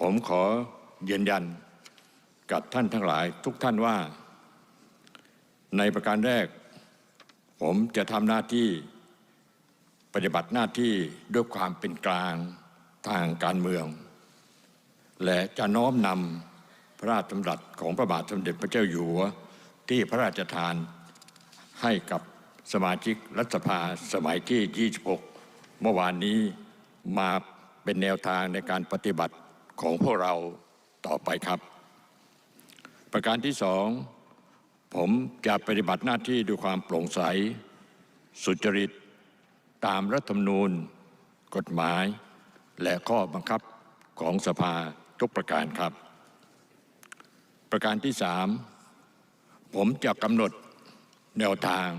ผมขอยืนยันกับท่านทั้งหลายทุกท่านว่า ในประการแรก ผมจะทำหน้าที่ปฏิบัติหน้าที่ด้วยความเป็นกลางทางการเมือง และจะน้อมนำพระราชดำรัสของพระบาทสมเด็จพระเจ้าอยู่หัวที่พระราชทานให้กับสมาชิกรัฐสภาสมัยที่ 26 เมื่อวานนี้มาเป็นแนวทางในการปฏิบัติ ของพวกเราต่อไปครับ ประการที่สองผมจะปฏิบัติหน้าที่ด้วยความโปร่งใส สุจริต ตามรัฐธรรมนูญ กฎหมาย และข้อบังคับของสภาทุกประการครับ ประการที่สามผมจะกำหนดแนวทาง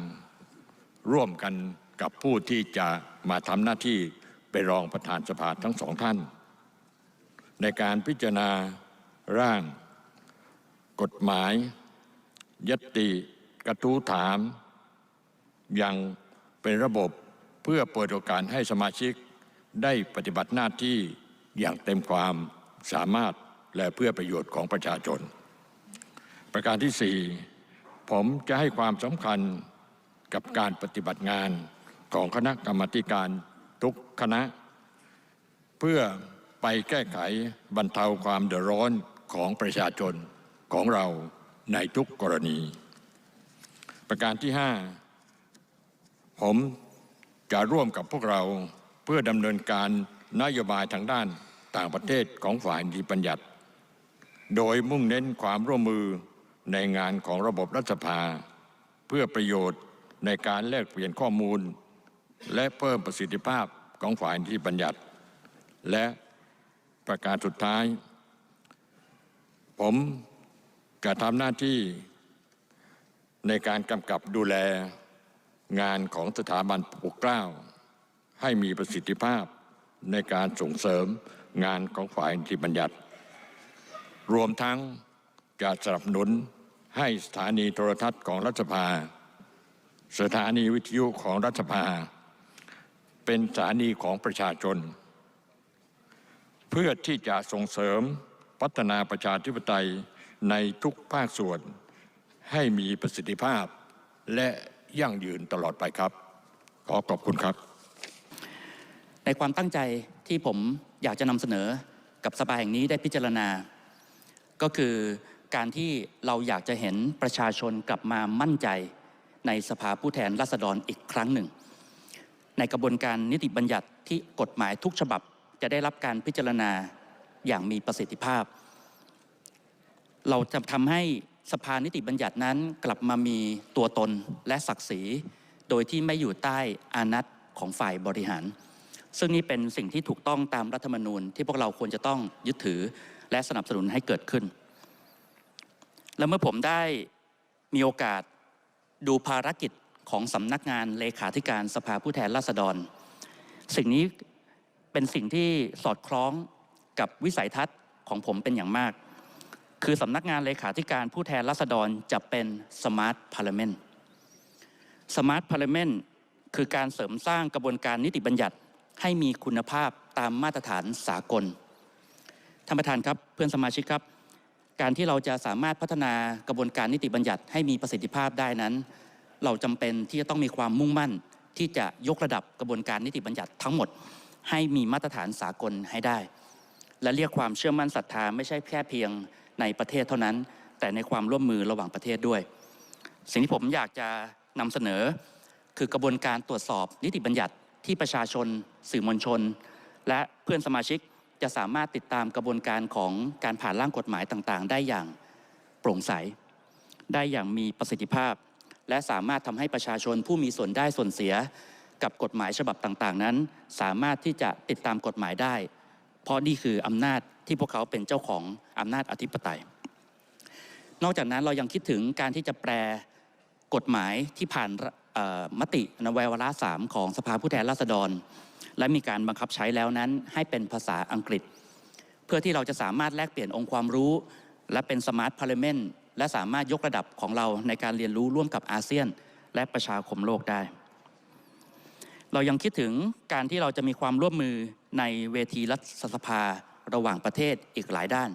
ร่วมกันกับผู้ที่จะมาทำหน้าที่เป็นรองประธานสภาทั้งสองท่าน ในการพิจารณาร่าง กฎหมาย ยติกระทู้ถามยังเป็นระบบเพื่อเปิดโอกาสให้สมาชิกได้ปฏิบัติหน้าที่อย่างเต็มความสามารถและเพื่อประโยชน์ของประชาชน ประการที่สี่ผมจะให้ความสำคัญกับการปฏิบัติงานของคณะกรรมการทุกคณะ เพื่อ ไปแก้ไขบรรเทาความเดือดร้อนของประชาชนของเราในทุกกรณี ประการที่ห้าผมจะร่วมกับพวกเราเพื่อดำเนินการนโยบายทางด้านต่างประเทศของฝ่ายนิติบัญญัติ โดยมุ่งเน้นความร่วมมือในงานของระบบรัฐสภา เพื่อประโยชน์ในการแลกเปลี่ยนข้อมูล และเพิ่มประสิทธิภาพของฝ่ายนิติบัญญัติ และ ประการสุดท้าย ผมจะทำหน้าที่ในการกำกับดูแลงานของสถาบันปกเกล้า ให้มีประสิทธิภาพในการส่งเสริมงานของฝ่ายนิติบัญญัติ รวมทั้งจะสนับสนุนให้สถานีโทรทัศน์ของรัฐสภา สถานีวิทยุของรัฐสภา เป็นสถานีของประชาชน เพื่อที่จะส่งเสริมพัฒนาประชาธิปไตยในทุกภาคส่วนให้มีประสิทธิภาพ และยั่งยืนตลอดไปครับ ขอขอบคุณครับ ในความตั้งใจที่ผมอยากจะนำเสนอกับสภาแห่งนี้ได้พิจารณา ก็คือการที่เราอยากจะเห็นประชาชนกลับมามั่นใจในสภาผู้แทนราษฎรอีกครั้งหนึ่ง ในกระบวนการนิติบัญญัติที่กฎหมายทุกฉบับ จะได้รับการพิจารณาอย่างมีประสิทธิภาพ เราจะทำให้สภานิติบัญญัตินั้นกลับมามีตัวตนและศักดิ์ศรี โดยที่ไม่อยู่ใต้อานัตของฝ่ายบริหาร ซึ่งนี่เป็นสิ่งที่ถูกต้องตามรัฐธรรมนูญที่พวกเราควรจะต้องยึดถือและสนับสนุนให้เกิดขึ้น และเมื่อผมได้มีโอกาสดูภารกิจของสำนักงานเลขาธิการสภาผู้แทนราษฎร สิ่งนี้ เป็นสิ่งที่สอดคล้องกับวิสัยทัศน์ของผมเป็นอย่างมาก คือสำนักงานเลขาธิการผู้แทนราษฎรจะเป็นสมาร์ทพาร์เลเมนต์สมาร์ทพาร์เลเมนต์คือการเสริมสร้างกระบวนการนิติบัญญัติให้มีคุณภาพตามมาตรฐานสากลท่านประธานครับเพื่อนสมาชิกครับ การที่เราจะสามารถพัฒนากระบวนการนิติบัญญัติให้มีประสิทธิภาพได้นั้น เราจำเป็นที่จะต้องมีความมุ่งมั่นที่จะยกระดับกระบวนการนิติบัญญัติทั้งหมด ให้มีมาตรฐานสากลให้ได้ และเรียกความเชื่อมั่นศรัทธาไม่ใช่แค่เพียงในประเทศเท่านั้น แต่ในความร่วมมือระหว่างประเทศด้วย สิ่งที่ผมอยากจะนำเสนอ คือกระบวนการตรวจสอบนิติบัญญัติที่ประชาชน สื่อมวลชน และเพื่อนสมาชิกจะสามารถติดตามกระบวนการของการผ่านร่างกฎหมายต่างๆ ได้อย่างโปร่งใส ได้อย่างมีประสิทธิภาพ และสามารถทำให้ประชาชนผู้มีส่วนได้ส่วนเสีย กับกฎหมายฉบับต่างๆ นั้น สามารถที่จะติดตามกฎหมายได้ เพราะนี่คืออำนาจที่พวกเขาเป็นเจ้าของอำนาจอธิปไตย นอกจากนั้นเรายังคิดถึงการที่จะแปลกฎหมายที่ผ่านมตินววาระสามของสภาผู้แทนราษฎร และมีการบังคับใช้แล้วนั้นให้เป็นภาษาอังกฤษ เพื่อที่เราจะสามารถแลกเปลี่ยนองค์ความรู้ และเป็นสมาร์ทพาร์เลเมนต์และสามารถยกระดับของเราในการเรียนรู้ร่วมกับอาเซียน และประชาคมโลกได้ เรายังคิดถึงการที่เราจะมีความร่วมมือในเวทีรัฐสภาระหว่างประเทศอีกหลายด้าน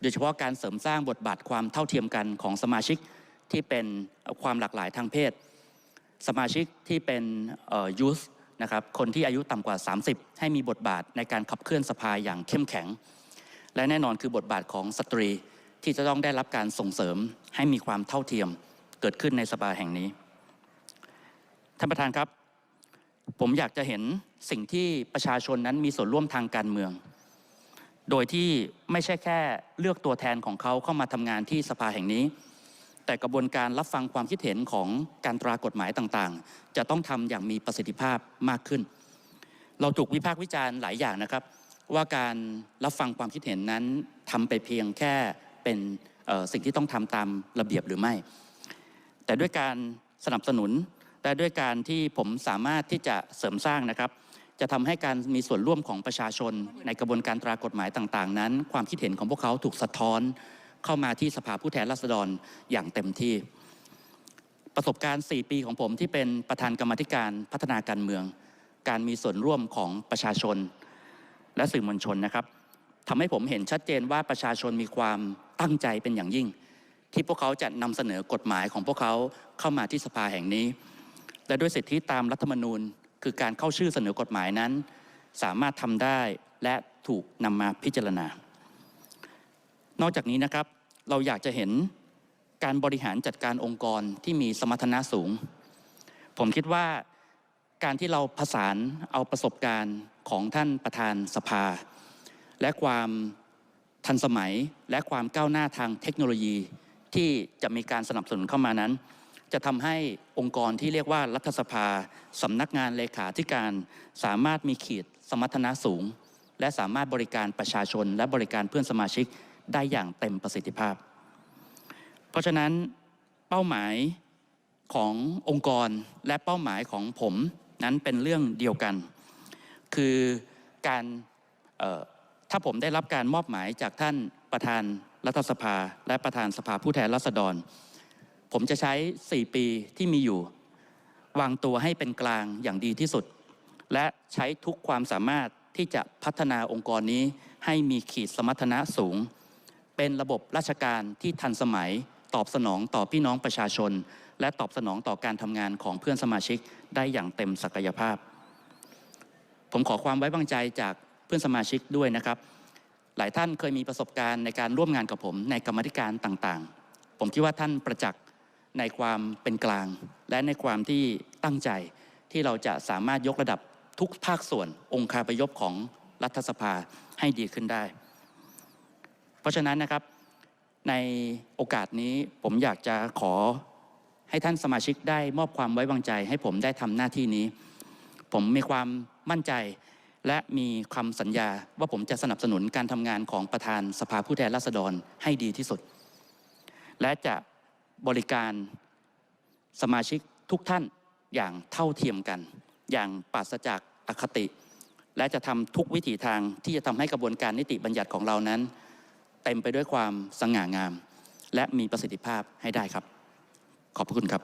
โดยเฉพาะการเสริมสร้างบทบาทความเท่าเทียมกันของสมาชิกที่เป็นความหลากหลายทางเพศ สมาชิกที่เป็นยูสนะครับคนที่อายุต่ำกว่า 30 ให้มีบทบาทในการขับเคลื่อนสภาอย่างเข้มแข็ง และแน่นอนคือบทบาทของสตรีที่จะต้องได้รับการส่งเสริมให้มีความเท่าเทียมเกิดขึ้นในสภาแห่งนี้ ท่านประธานครับ ผมอยากจะเห็นสิ่งที่ประชาชนนั้นมีส่วนร่วมทางการเมือง โดยที่ไม่ใช่แค่เลือกตัวแทนของเขาเข้ามาทำงานที่สภาแห่งนี้ แต่กระบวนการรับฟังความคิดเห็นของการตรากฎหมายต่างๆ จะต้องทำอย่างมีประสิทธิภาพมากขึ้น เราถูกวิพากษ์วิจารณ์หลายอย่างนะครับ ว่าการรับฟังความคิดเห็นนั้นทำไปเพียงแค่เป็นสิ่งที่ต้องทำตามระเบียบหรือไม่ แต่ด้วยการสนับสนุน และด้วยการที่ผมสามารถที่จะเสริมสร้างนะครับ จะทำให้การมีส่วนร่วมของประชาชน ในกระบวนการตรากฎหมายต่างๆ นั้น ความคิดเห็นของพวกเขาถูกสะท้อนเข้ามาที่สภาผู้แทนราษฎรอย่างเต็มที่ ประสบการณ์ 4 ปีของผมที่เป็นประธานกรรมธิการพัฒนาการเมือง การมีส่วนร่วมของประชาชน และสื่อมวลชนนะครับทำให้ผมเห็นชัดเจนว่าประชาชนมีความตั้งใจเป็นอย่างยิ่ง ที่พวกเขาจะนำเสนอกฎหมายของพวกเขาเข้ามาที่สภาแห่งนี้ และด้วยสิทธิตามรัฐธรรมนูญ คือการเข้าชื่อเสนอกฎหมายนั้น สามารถทำได้และถูกนำมาพิจารณา นอกจากนี้นะครับเราอยากจะเห็นการบริหารจัดการองค์กรที่มีสมรรถนะสูง ผมคิดว่าการที่เราผสานเอาประสบการณ์ของท่านประธานสภา และความทันสมัยและความก้าวหน้าทางเทคโนโลยีที่จะมีการสนับสนุนเข้ามานั้น จะทำให้องค์กรที่เรียกว่ารัฐสภาสำนักงานเลขาธิการ สามารถมีขีดสมรรถนะสูง และสามารถบริการประชาชน และบริการเพื่อนสมาชิกได้อย่างเต็มประสิทธิภาพ เพราะฉะนั้นเป้าหมายขององค์กรและเป้าหมายของผมนั้นเป็นเรื่องเดียวกัน คือการถ้าผมได้รับการมอบหมายจากท่านประธานรัฐสภา และประธานสภาผู้แทนราษฎร ผมจะใช้ 4 ปีที่มีอยู่ วางตัวให้เป็นกลางอย่างดีที่สุด และใช้ทุกความสามารถที่จะพัฒนาองค์กรนี้ให้มีขีดสมรรถนะสูง เป็นระบบราชการที่ทันสมัยตอบสนองต่อพี่น้องประชาชน และตอบสนองต่อการทำงานของเพื่อนสมาชิกได้อย่างเต็มศักยภาพ ผมขอความไว้วางใจจากเพื่อนสมาชิกด้วยนะครับ หลายท่านเคยมีประสบการณ์ในการร่วมงานกับผมในกรรมธิการต่างๆ ผมคิดว่าท่านประจักษ์ ในความเป็นกลาง และในความที่ตั้งใจที่เราจะสามารถยกระดับทุกภาคส่วนองค์คาพยพของรัฐสภาให้ดีขึ้นได้ เพราะฉะนั้นนะครับในโอกาสนี้ผมอยากจะขอให้ท่านสมาชิกได้มอบความไว้วางใจให้ผมได้ทำหน้าที่นี้ ผมมีความมั่นใจและมีคำสัญญาว่าผมจะสนับสนุนการทำงานของประธานสภาผู้แทนราษฎรให้ดีที่สุด และจะ บริการสมาชิกทุกท่านอย่างเท่าเทียมกัน อย่างปราศจากอคติ และจะทำทุกวิถีทางที่จะทำให้กระบวนการนิติบัญญัติของเรานั้น เต็มไปด้วยความสง่างาม และมีประสิทธิภาพให้ได้ครับ ขอบพระคุณครับ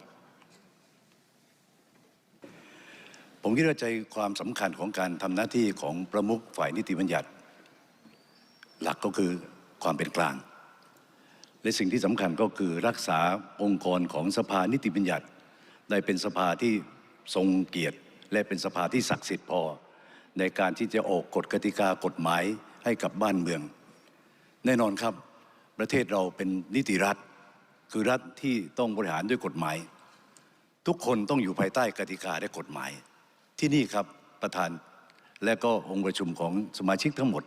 ผมคิดว่าใจความสำคัญของการทำหน้าที่ของประมุขฝ่ายนิติบัญญัติ หลักก็คือความเป็นกลาง และสิ่งที่สำคัญก็คือรักษาองค์กรของสภานิติบัญญัติ ได้เป็นสภาที่ทรงเกียรติ และเป็นสภาที่ศักดิ์สิทธิ์พอ ในการที่จะออกกฎกติกากฎหมายให้กับบ้านเมือง แน่นอนครับ ประเทศเราเป็นนิติรัฐ คือรัฐที่ต้องบริหารด้วยกฎหมาย ทุกคนต้องอยู่ภายใต้กติกาและกฎหมาย ที่นี่ครับประธานและก็องค์ประชุมของสมาชิกทั้งหมด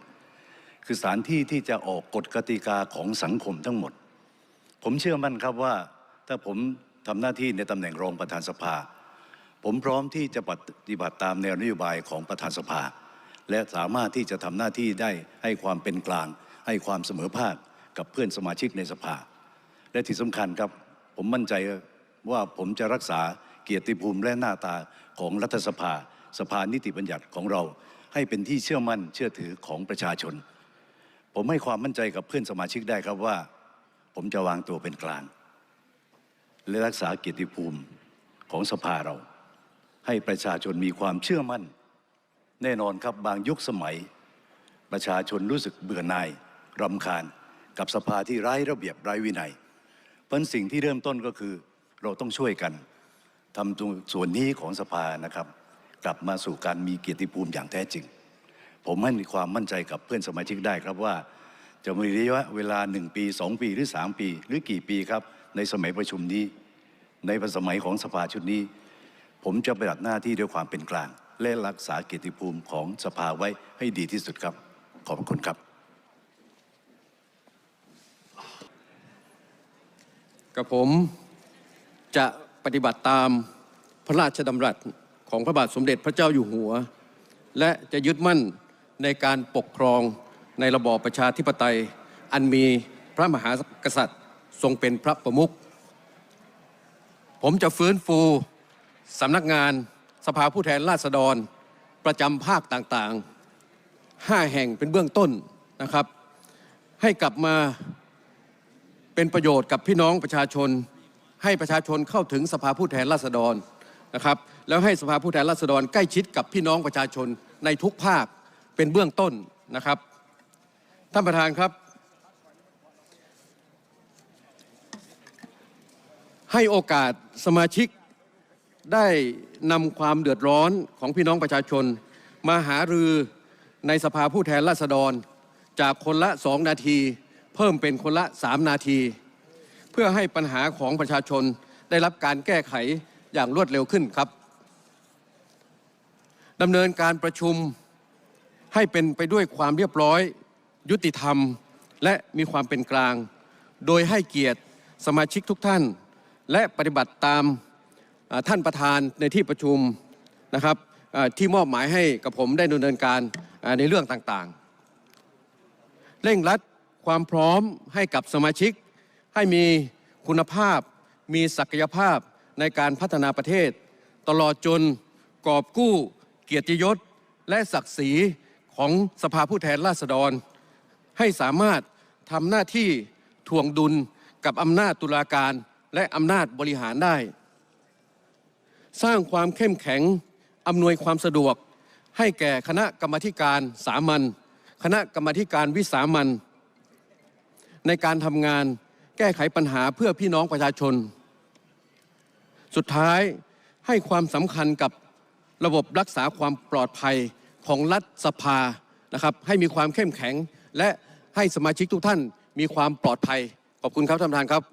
คือสถานที่ที่จะออกกฎกติกาของสังคมทั้งหมด ผมเชื่อมั่นครับว่าถ้าผมทำหน้าที่ในตำแหน่งรองประธานสภา ผมพร้อมที่จะปฏิบัติตามแนวนโยบายของประธานสภา และสามารถที่จะทำหน้าที่ได้ให้ความเป็นกลาง ให้ความเสมอภาคกับเพื่อนสมาชิกในสภา และที่สำคัญครับผมมั่นใจว่าผมจะรักษาเกียรติภูมิและหน้าตาของรัฐสภา สภานิติบัญญัติของเรา ให้เป็นที่เชื่อมั่นเชื่อถือของประชาชน ผมให้ความมั่นใจกับเพื่อนสมาชิกได้ครับว่า ผมจะวางตัวเป็นกลาง และรักษาเกียรติภูมิของสภาเรา ให้ประชาชนมีความเชื่อมั่น แน่นอนครับบางยุคสมัย ประชาชนรู้สึกเบื่อหน่ายรำคาญกับสภาที่ไร้ระเบียบไร้วินัย เพราะสิ่งที่เริ่มต้นก็คือเราต้องช่วยกันทำตรงส่วนนี้ของสภานะครับ กลับมาสู่การมีเกียรติภูมิอย่างแท้จริง ผมให้มีความมั่นใจกับเพื่อนสมาชิกได้ครับว่า จะมีระยะเวลาหนึ่งปีสองปีหรือสามปี หรือกี่ปีครับ ในสมัยประชุมนี้ ในสมัยของสภาชุดนี้ ผมจะปฏิบัติหน้าที่ด้วยความเป็นกลาง และรักษาเกียรติภูมิของสภาไว้ให้ดีที่สุดครับ ขอบคุณครับ กับผมจะปฏิบัติตามพระราชดำรัสของพระบาทสมเด็จพระเจ้าอยู่หัว และจะยึดมั่นในการปกครอง ในระบอบประชาธิปไตย อันมีพระมหากษัตริย์ทรงเป็นพระประมุขผมจะฟื้นฟูสำนักงานสภาผู้แทนราษฎรประจำภาคต่างๆห้าแห่งเป็นเบื้องต้นนะครับ ให้กลับมาเป็นประโยชน์กับพี่น้องประชาชน ให้ประชาชนเข้าถึงสภาผู้แทนราษฎรนะครับ แล้วให้สภาผู้แทนราษฎรใกล้ชิดกับพี่น้องประชาชนในทุกภาคเป็นเบื้องต้นนะครับ ท่านประธานครับ ให้โอกาสสมาชิกได้นำความเดือดร้อนของพี่น้องประชาชน มาหารือในสภาผู้แทนราษฎร จากคนละสองนาที เพิ่มเป็นคนละสามนาที เพื่อให้ปัญหาของประชาชนได้รับการแก้ไขอย่างรวดเร็วขึ้นครับดำเนินการประชุมให้เป็นไปด้วยความเรียบร้อย ยุติธรรม และมีความเป็นกลาง โดยให้เกียรติสมาชิกทุกท่าน และปฏิบัติตามท่านประธานในที่ประชุมนะครับที่มอบหมายให้กับผมได้ดำเนินการในเรื่องต่างๆ เร่งรัดความพร้อมให้กับสมาชิก ให้มีคุณภาพ มีศักยภาพในการพัฒนาประเทศ ตลอดจนกอบกู้เกียรติยศและศักดิ์ศรีของสภาผู้แทนราษฎร ให้สามารถทำหน้าที่ถ่วงดุลกับอำนาจตุลาการและอำนาจบริหารได้ สร้างความเข้มแข็งอำนวยความสะดวก ให้แก่คณะกรรมการสามัญคณะกรรมการวิสามัญในการทำงานแก้ไขปัญหาเพื่อพี่น้องประชาชน สุดท้ายให้ความสำคัญกับระบบรักษาความปลอดภัยของรัฐสภานะครับให้มีความเข้มแข็งและ ให้สมาชิกทุกท่านมีความปลอดภัยขอบคุณครับท่านประธานครับ